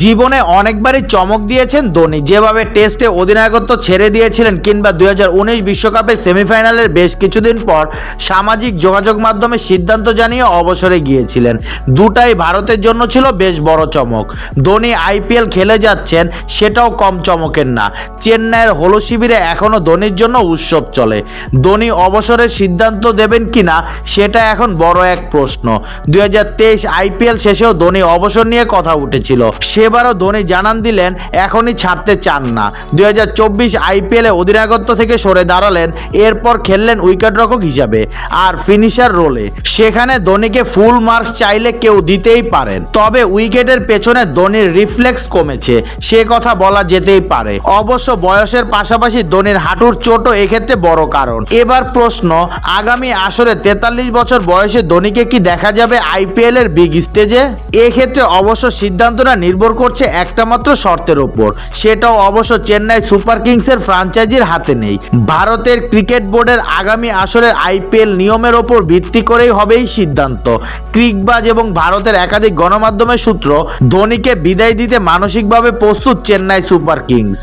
জীবনে অনেকবারই চমক দিয়েছেন ধোনি। যেভাবে টেস্টে অধিনায়কত্ব ছেড়ে দিয়েছিলেন কিংবা দুই বিশ্বকাপে সেমিফাইনালের বেশ কিছুদিন পর সামাজিক যোগাযোগ মাধ্যমে সিদ্ধান্ত জানিয়ে অবসরে গিয়েছিলেন। দুটাই ভারতের জন্য ছিল বেশ বড় চমক। ধোনি আইপিএল খেলে যাচ্ছেন, সেটাও কম চমকের না। চেন্নাইয়ের হলো শিবিরে এখনও ধোনির জন্য উৎসব চলে। ধোনি অবসরের সিদ্ধান্ত দেবেন কিনা, সেটা এখন বড় এক প্রশ্ন। দুই হাজার তেইশ আইপিএল শেষেও ধোনি অবসর নিয়ে কথা উঠেছিল। সেবারও ধোনি জানান দিলেন, এখনই ছাড়তে চান না। দুই হাজার চব্বিশ আইপিএলে অধিনায়কত্ব থেকে সরে দাঁড়ালেন, এরপর খেললেন উইকেটরক্ষক হিসাবে। আর ফিনিশার রোলে, সেখানে ধোনিকে ফুল মার্কস চাইলে কেউ দিতেই পারেন। তবে উইকেটের পেছনে ধোনির রিফ্লেক্স কমেছে, সে কথা বলা যেতেই পারে। অবশ্য বয়সের পাশাপাশি ধোনির হাঁটুর চোটও এক্ষেত্রে বড় কারণ। এবার প্রশ্ন, আগামী আসরে তেতাল্লিশ বছর বয়সে ধোনিকে কি দেখা যাবে আইপিএল এর বিগ স্টেজে? এক্ষেত্রে অবশ্য সিদ্ধান্তটা নির্ভর করছে একটা মাত্র শর্তের ওপর সেটাও অবশ্য চেন্নাই সুপার কিংসের ফ্রাঞ্চাইজির হাতে নেই। ভারতের ক্রিকেট বোর্ডের আগামী আসরের আইপিএল নিয়মের ওপর ভিত্তি করেই হবে এই সিদ্ধান্ত। ক্রিকবাজ এবং ভারতের একাধিক গণমাধ্যমের সূত্র, ধোনিকে বিদায় দিতে মানসিকভাবে প্রস্তুত চেন্নাই সুপার কিংস।